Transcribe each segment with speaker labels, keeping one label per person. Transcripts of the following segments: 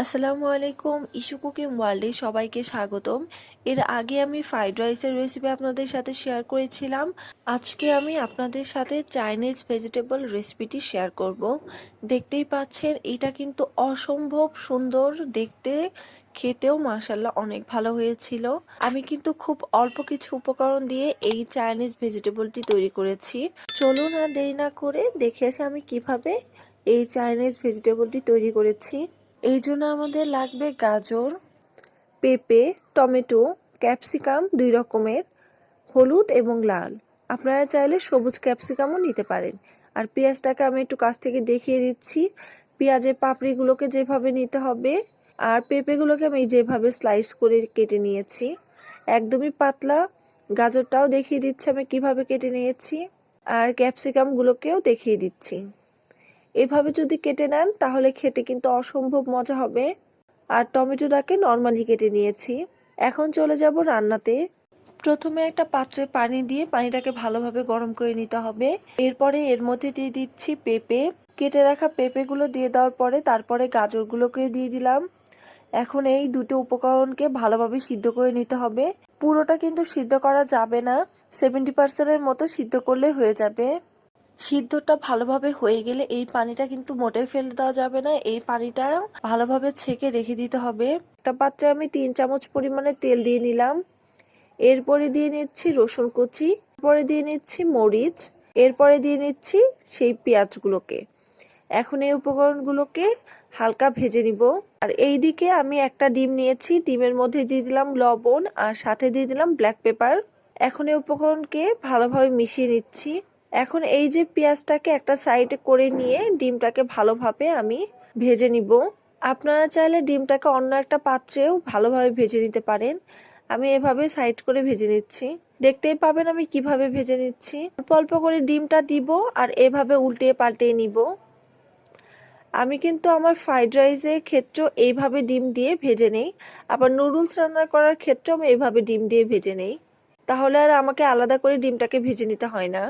Speaker 1: আসসালামু আলাইকুম issue cooking ওয়ার্ল্ডে সবাইকে স্বাগতম। এর আগে আমি ফ্রাইড রাইসের রেসিপি আপনাদের সাথে শেয়ার করেছিলাম। আজকে আমি আপনাদের সাথে চাইনিজ ভেজিটেবল রেসিপিটি শেয়ার করব। দেখতেই পাচ্ছেন, এটা কিন্তু অসম্ভব সুন্দর দেখতে। খেতেও মাসাল্লাহ অনেক ভালো হয়েছিল। আমি কিন্তু খুব অল্প কিছু উপকরণ দিয়ে এই চাইনিজ ভেজিটেবলটি তৈরি করেছি। চলুন আর দেরি না করে দেখে আসে আমি কীভাবে এই চাইনিজ ভেজিটেবলটি তৈরি করেছি। এই জন্য আমাদের লাগবে গাজর, পেঁপে, টমেটো, ক্যাপসিকাম দুই রকমের, হলুদ এবং লাল। আপনারা চাইলে সবুজ ক্যাপসিকামও নিতে পারেন। আর পেঁয়াজটাকে আমি একটু কাছ থেকে দেখিয়ে দিচ্ছি। পেঁয়াজের পাপড়িগুলোকে যেভাবে নিতে হবে আর পেঁপেগুলোকে আমি যেভাবে স্লাইস করে কেটে নিয়েছি। একদমই পাতলা। গাজরটাও দেখিয়ে দিচ্ছি আমি কীভাবে কেটে নিয়েছি। আর ক্যাপসিকামগুলোকেও দেখিয়ে দিচ্ছি। এভাবে যদি কেটে নেন, তাহলে খেতে কিন্তু অসম্ভব মজা হবে। আর টমেটোটাকে নর্মালি কেটে নিয়েছি। এখন চলে যাব রান্নাতে। প্রথমে একটা পাত্রে পানি দিয়ে পানিটাকে ভালোভাবে গরম করে নিতে হবে। এরপরে এর মধ্যে দিয়ে দিচ্ছি পেঁপে। কেটে রাখা পেঁপেগুলো দিয়ে দেওয়ার পরে তারপরে গাজরগুলোকে দিয়ে দিলাম। এখন এই দুটো উপকরণকে ভালোভাবে সিদ্ধ করে নিতে হবে। পুরোটা কিন্তু সিদ্ধ করা যাবে না। সেভেন্টি পার্সেন্টের মতো সিদ্ধ করলে হয়ে যাবে। সিদ্ধটা ভালোভাবে হয়ে গেলে এই পানিটা কিন্তু মোটেই ফেলে দেওয়া যাবে না। এই পানিটা ভালোভাবে ছেঁকে রেখে দিতে হবে। একটা পাত্রে আমি তিন চামচ পরিমাণে তেল দিয়ে নিলাম। এরপরে দিয়ে নিচ্ছি রসুন কুচি, এরপরে দিয়ে নিচ্ছি মরিচ, এরপরে দিয়ে নিচ্ছি সেই পেঁয়াজগুলোকে। এখন এই উপকরণগুলোকে হালকা ভেজে নিব। আর এই দিকে আমি একটা ডিম নিয়েছি। ডিমের মধ্যে দিয়ে দিলাম লবণ আর সাথে দিয়ে দিলাম ব্ল্যাক পেপার। এখন এই উপকরণকে ভালোভাবে মিশিয়ে নিচ্ছি। এখন এই যে পেঁয়াজটাকে একটা সাইডে করে নিয়ে ডিমটাকে ভালোভাবে আমি ভেজে নিব। আপনারা চাইলে ডিমটাকে অন্য একটা পাত্রেও ভালোভাবে ভেজে নিতে পারেন। আমি এভাবে সাইড করে ভেজে নিচ্ছি। দেখতেই পাবেন আমি কীভাবে ভেজে নিচ্ছি। অল্প অল্প করে ডিমটা দিব আর এভাবে উল্টিয়ে পাল্টিয়ে নিব। আমি কিন্তু আমার ফ্রাইড রাইসের ক্ষেত্রেও এইভাবে ডিম দিয়ে ভেজে নেই। আবার নুডলস রান্না করার ক্ষেত্রেও আমি এইভাবে ডিম দিয়ে ভেজে নেই। তাহলে আর আমাকে আলাদা করে ডিমটাকে ভেজে নিতে হয় না।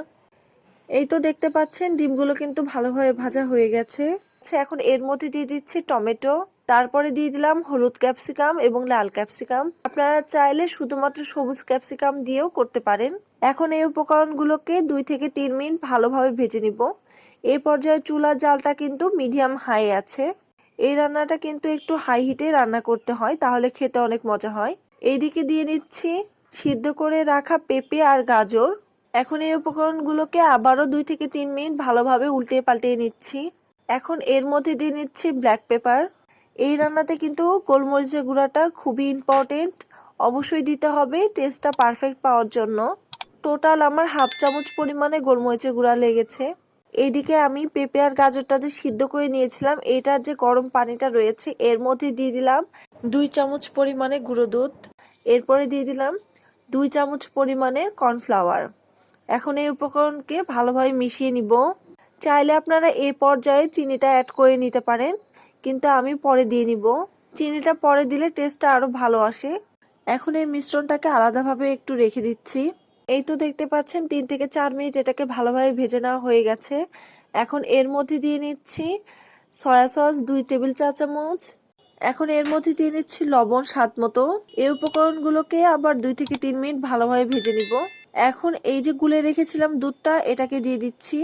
Speaker 1: এই তো দেখতে পাচ্ছেন, ডিমগুলো কিন্তু ভালোভাবে ভাজা হয়ে গেছে। আচ্ছা এখন এর মধ্যে দিয়ে দিচ্ছি টমেটো, তারপরে দিয়ে দিলাম হলুদ ক্যাপসিকাম এবং লাল ক্যাপসিকাম। আপনারা চাইলে শুধুমাত্র সবুজ ক্যাপসিকাম দিয়েও করতে পারেন। এখন এই উপকরণগুলোকে দুই থেকে তিন মিনিট ভালোভাবে ভেজে নিব। এই পর্যায়ে চুলার জালটা কিন্তু মিডিয়াম হাই আছে। এই রান্নাটা কিন্তু একটু হাই হিটে রান্না করতে হয়, তাহলে খেতে অনেক মজা হয়। এইদিকে দিয়ে নিচ্ছি সিদ্ধ করে রাখা পেঁপে আর গাজর। এখন এই উপকরণগুলোকে আবারও দুই থেকে তিন মিনিট ভালোভাবে উল্টে পাল্টিয়ে নিচ্ছি। এখন এর মধ্যে দিয়ে নিচ্ছি ব্ল্যাক পেপার এই রান্নাতে কিন্তু গোলমরিচের গুঁড়াটা খুবই ইম্পর্টেন্ট অবশ্যই দিতে হবে টেস্টটা পারফেক্ট পাওয়ার জন্য। টোটাল আমার হাফ চামচ পরিমাণে গোলমরিচের গুঁড়া লেগেছে। এইদিকে আমি পেঁপে আর গাজরটা যে সিদ্ধ করে নিয়েছিলাম, এটার যে গরম পানিটা রয়েছে, এর মধ্যে দিয়ে দিলাম দুই চামচ পরিমাণে গুঁড়ো দুধ। এরপরে দিয়ে দিলাম দুই চামচ পরিমাণে কর্নফ্লাওয়ার এখন এই উপকরণকে ভালোভাবে মিশিয়ে নিব। চাইলে আপনারা এই পর্যায়ে চিনিটা অ্যাড করে নিতে পারেন, কিন্তু আমি পরে দিয়ে নিব। চিনিটা পরে দিলে টেস্টটা আরও ভালো আসে। এখন এই মিশ্রণটাকে আলাদাভাবে একটু রেখে দিচ্ছি। এই তো দেখতে পাচ্ছেন, তিন থেকে চার মিনিট এটাকে ভালোভাবে ভেজে নেওয়া হয়ে গেছে। এখন এর মধ্যে দিয়ে নিচ্ছি সয়া সস, দুই টেবিল চা চামচ এখন এর মধ্যে দিয়ে নিচ্ছি লবণ স্বাদ মতো। এই উপকরণগুলোকে আবার দুই থেকে তিন মিনিট ভালোভাবে ভেজে নিব। এখন এই যে গুলে রেখেছিলাম দুধটা, এটাকে দিয়ে দিচ্ছি।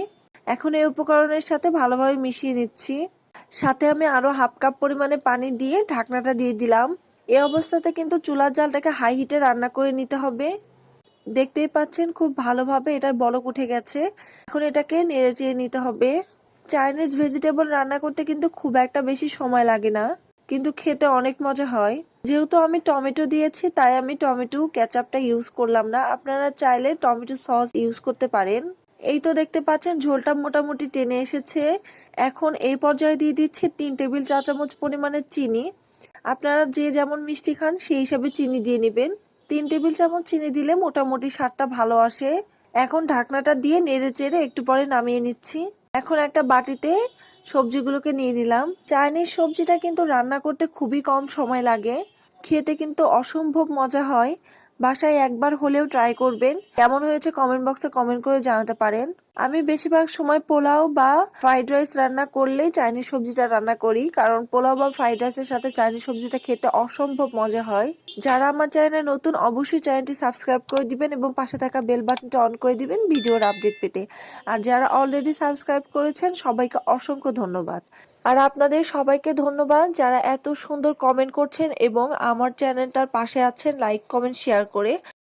Speaker 1: এখন এই উপকরণের সাথে ভালোভাবে মিশিয়ে নিচ্ছি। সাথে আমি আরও হাফ কাপ পরিমাণে পানি দিয়ে ঢাকনাটা দিয়ে দিলাম। এ অবস্থাতে কিন্তু চুলার জালটাকে হাই হিটে রান্না করে নিতে হবে। দেখতেই পাচ্ছেন খুব ভালোভাবে এটার বলক উঠে গেছে। এখন এটাকে নেড়ে চেড়ে নিতে হবে। চাইনিজ ভেজিটেবল রান্না করতে কিন্তু খুব একটা বেশি সময় লাগে না। কিন্তু খেতে অনেক মজা হয়। যেহেতু আমি টমেটো দিয়েছি, তাই আমি টমেটো ক্যাচাপটা ইউজ করলাম না। আপনারা চাইলে টমেটো সস ইউজ করতে পারেন। এই তো দেখতে পাচ্ছেন, ঝোলটা মোটামুটি টেনে এসেছে। এখন এই পর্যায়ে দিয়ে দিচ্ছি তিন টেবিল চা চামচ পরিমাণের চিনি। আপনারা যে যেমন মিষ্টি খান, সেই হিসাবে চিনি দিয়ে নেবেন। তিন টেবিল চামচ চিনি দিলে মোটামুটি স্বাদটা ভালো আসে। এখন ঢাকনাটা দিয়ে নেড়ে চেড়ে একটু পরে নামিয়ে নিচ্ছি। এখন একটা বাটিতে সবজিগুলোকে নিয়ে নিলাম। চাইনিজ সবজিটা কিন্তু রান্না করতে খুবই কম সময় লাগে। খেতে কিন্তু অসম্ভব মজা হয়। বাসায় একবার হলেও ট্রাই করবেন। কেমন হয়েছে কমেন্ট বক্সে কমেন্ট করে জানাতে পারেন। আমি বেশিরভাগ সময় পোলাও বা ফ্রাইড রাইস রান্না করলে চাইনিজ সবজিটা রান্না করি, কারণ পোলাও বা ফ্রাইড রাইসের সাথে চাইনিজ সবজিটা খেতে অসম্ভব মজা হয়। যারা আমার চ্যানেলে নতুন, অবশ্যই চ্যানেলটি সাবস্ক্রাইব করে দিবেন এবং পাশে থাকা বেল বাটনটা অন করে দিবেন ভিডিওর আপডেট পেতে। আর যারা অলরেডি সাবস্ক্রাইব করেছেন, সবাইকে অসংখ্য ধন্যবাদ। আর আপনাদের সবাইকে ধন্যবাদ যারা এত সুন্দর কমেন্ট করছেন এবং আমার চ্যানেলটার পাশে আছেন লাইক কমেন্ট শেয়ার করে।